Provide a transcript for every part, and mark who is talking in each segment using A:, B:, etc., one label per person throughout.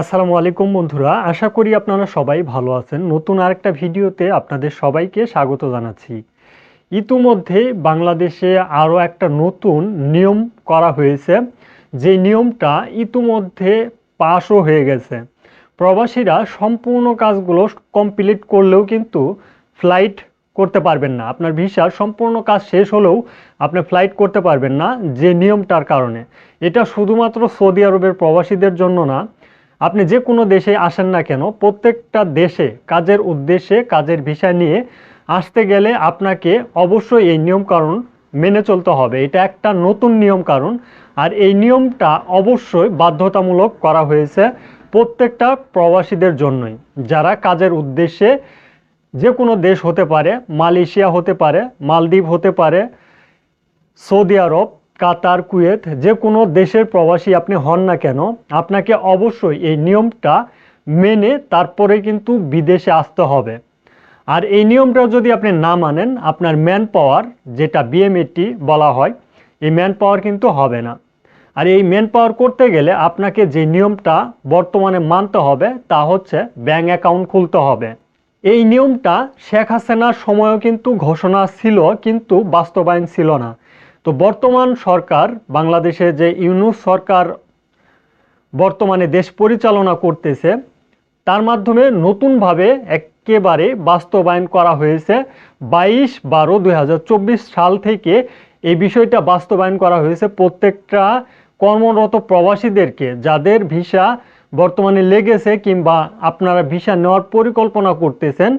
A: আসসালামু আলাইকুম বন্ধুরা, আশা করি আপনারা সবাই ভালো আছেন। নতুন আরেকটা ভিডিওতে আপনাদের সবাইকে স্বাগত জানাচ্ছি। ইতিমধ্যে বাংলাদেশে আরও একটা নতুন নিয়ম করা হয়েছে। যে নিয়মটা ইতিমধ্যে পাশও হয়ে গেছে। প্রবাসীরা সম্পূর্ণ কাজগুলো কমপ্লিট করলেও কিন্তু ফ্লাইট করতে পারবেন না। আপনার ভিসার সম্পূর্ণ কাজ শেষ হলেও আপনি ফ্লাইট করতে পারবেন না, যে নিয়মটার কারণে। এটা শুধুমাত্র সৌদি আরবের প্রবাসীদের জন্য না আপনি যে কোনো দেশে আসেন না কেন, প্রত্যেকটা দেশে কাজের উদ্দেশ্যে কাজের ভিসা নিয়ে আসতে গেলে আপনাকে অবশ্যই এই নিয়ম কারণ মেনে চলতে হবে। এটা একটা নতুন নিয়ম কারণ আর এই নিয়মটা অবশ্যই বাধ্যতামূলক করা হয়েছে প্রত্যেকটা প্রবাসীদের জন্যই। যারা কাজের উদ্দেশ্যে যে কোনো দেশ হতে পারে, মালয়েশিয়া হতে পারে, মালদ্বীপ হতে পারে, সৌদি আরব কাতার, কুয়েত, যে কোনো দেশের প্রবাসী আপনি হন না কেন, আপনাকে অবশ্যই এই নিয়মটা মেনে তারপরে কিন্তু বিদেশে আসতে হবে। আর এই নিয়মটা যদি আপনি না মানেন, আপনার ম্যান পাওয়ার যেটা বিএমএটি বলা হয়, এই ম্যান পাওয়ার কিন্তু হবে না। আর এই ম্যান পাওয়ার করতে গেলে আপনাকে যে নিয়মটা বর্তমানে মানতে হবে, তা হচ্ছে ব্যাঙ্ক অ্যাকাউন্ট খুলতে হবে। এই নিয়মটা শেখ হাসিনার সময়ও কিন্তু ঘোষণা ছিল, কিন্তু বাস্তবায়ন ছিল না। তো বর্তমান সরকার, বাংলাদেশে যে ইউনুস সরকার বর্তমানে দেশ পরিচালনা করতেছে, তার মাধ্যমে নতুনভাবে একেবারে বাস্তবায়ন করা হয়েছে। বাইশ বারো দুই সাল থেকে এই বিষয়টা বাস্তবায়ন করা হয়েছে প্রত্যেকটা কর্মরত প্রবাসীদেরকে, যাদের ভিসা বর্তমানে লেগেছে কিংবা আপনারা ভিসা নেওয়ার পরিকল্পনা করতেছেন।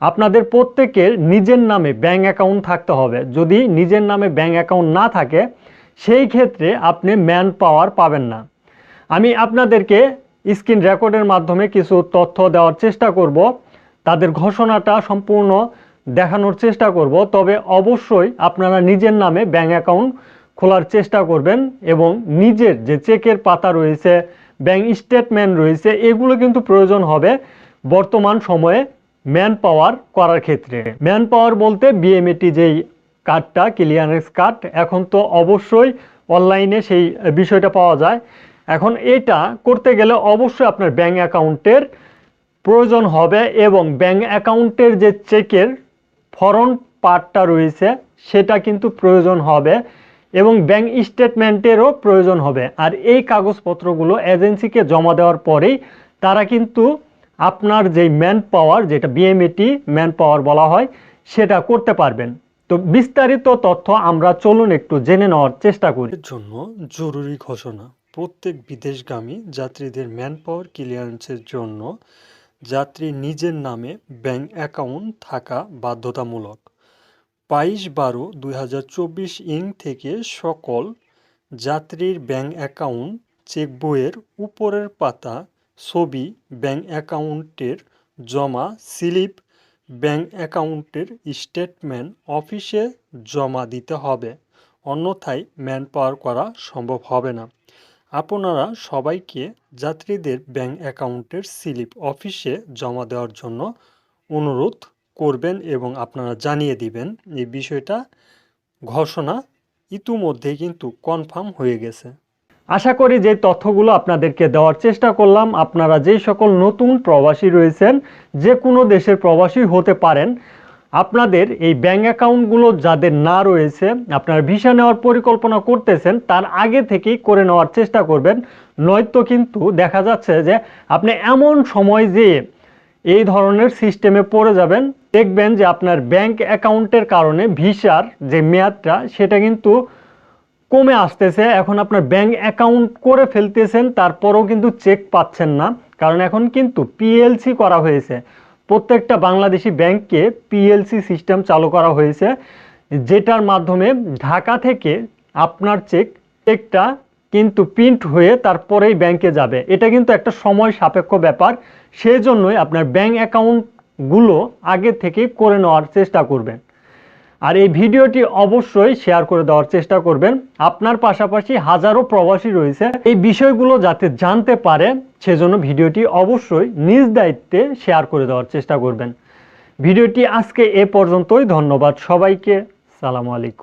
A: আপনাদের প্রত্যেকের নিজের নামে ব্যাঙ্ক অ্যাকাউন্ট থাকতে হবে। যদি নিজের নামে ব্যাঙ্ক অ্যাকাউন্ট না থাকে, সেই ক্ষেত্রে আপনি ম্যান পাওয়ার পাবেন না। আমি আপনাদেরকে স্ক্রিন রেকর্ডের মাধ্যমে কিছু তথ্য দেওয়ার চেষ্টা করব। তাদের ঘোষণাটা সম্পূর্ণ দেখানোর চেষ্টা করব। তবে অবশ্যই আপনারা নিজের নামে ব্যাঙ্ক অ্যাকাউন্ট খোলার চেষ্টা করবেন এবং নিজের যে চেকের পাতা রয়েছে ব্যাঙ্ক স্টেটমেন্ট রয়েছে, এগুলো কিন্তু প্রয়োজন হবে বর্তমান সময়ে। ম্যান পাওয়ার করার ক্ষেত্রে। ম্যান পাওয়ার বলতে বিএমএটি যেই কার্ডটা ক্লিয়ারেন্স কার্ড এখন তো অবশ্যই অনলাইনে সেই বিষয়টা পাওয়া যায়। এখন এটা করতে গেলে অবশ্যই আপনার ব্যাঙ্ক অ্যাকাউন্টের প্রয়োজন হবে এবং ব্যাঙ্ক অ্যাকাউন্টের যে চেকের ফরন পার্টটা রয়েছে, সেটা কিন্তু প্রয়োজন হবে এবং ব্যাঙ্ক স্টেটমেন্টেরও প্রয়োজন হবে। আর এই কাগজপত্রগুলো এজেন্সিকে জমা দেওয়ার পরেই তারা কিন্তু আপনার যে ম্যান পাওয়ার যেটা বিএমএটি ম্যান পাওয়ার বলা হয়, সেটা করতে পারবেন। তো বিস্তারিত তথ্য আমরা চলুন একটু জেনে নেওয়ার চেষ্টা করি।
B: জন্য জরুরি ঘোষণা, প্রত্যেক বিদেশগামী যাত্রীদের ম্যান পাওয়ার ক্লিয়ারেন্সের জন্য যাত্রী নিজের নামে ব্যাংক অ্যাকাউন্ট থাকা বাধ্যতামূলক। বাইশ বারো দুই ইং থেকে সকল যাত্রীর ব্যাংক অ্যাকাউন্ট চেকবইয়ের উপরের পাতা ছবি ব্যাংক অ্যাকাউন্টের জমা, স্লিপ ব্যাংক অ্যাকাউন্টের স্টেটমেন্ট অফিসে জমা দিতে হবে। অন্যথায় ম্যান পাওয়ার করা সম্ভব হবে না। আপনারা সবাইকে যাত্রীদের ব্যাংক অ্যাকাউন্টের স্লিপ অফিসে জমা দেওয়ার জন্য অনুরোধ করবেন এবং আপনারা জানিয়ে দিবেন। এই বিষয়টা ঘোষণা ইতিমধ্যেই কিন্তু কনফার্ম হয়ে গেছে।
A: আশা করি যে তথ্যগুলো আপনাদেরকে দেওয়ার চেষ্টা করলাম। আপনারা যেই সকল নতুন প্রবাসী রয়েছেন, যে কোনো দেশের প্রবাসী হতে পারেন, আপনাদের এই ব্যাঙ্ক অ্যাকাউন্টগুলো যাদের না রয়েছে, আপনারা ভিসা নেওয়ার পরিকল্পনা করতেছেন, তার আগে থেকেই করে নেওয়ার চেষ্টা করবেন। নয়তো কিন্তু দেখা যাচ্ছে যে আপনি এমন সময় যে এই ধরনের সিস্টেমে পড়ে যাবেন, দেখবেন যে আপনার ব্যাংক অ্যাকাউন্টের কারণে ভিসার যে মেয়াদটা, সেটা কিন্তু কমে আসতেছে, এখন আপনার ব্যাংক অ্যাকাউন্ট করে ফেলতেছেন, তারপরেও কিন্তু চেক পাচ্ছেন না। কারণ এখন কিন্তু পিএলসি করা হয়েছে। প্রত্যেকটা বাংলাদেশি ব্যাংককে পিএলসি সিস্টেম চালু করা হয়েছে, যেটার মাধ্যমে ঢাকা থেকে আপনার চেক চেকটা কিন্তু প্রিন্ট হয়ে তারপরেই ব্যাংকে যাবে। এটা কিন্তু একটা সময় সাপেক্ষ ব্যাপার। সেই জন্যই আপনার ব্যাংক অ্যাকাউন্টগুলো আগে থেকে করে নেওয়ার চেষ্টা করবেন। আর এই ভিডিওটি অবশ্যই শেয়ার করে দেওয়ার চেষ্টা করবেন। আপনার পাশাপাশি হাজারো প্রবাসী রয়েছে। এই বিষয়গুলো যাতে জানতে পারে, সেজন্য ভিডিওটি অবশ্যই নিজ দায়িত্বে শেয়ার করে দেওয়ার চেষ্টা করবেন। ভিডিওটি আজকে এ পর্যন্তই। ধন্যবাদ সবাইকে। সালামু আলাইকুম।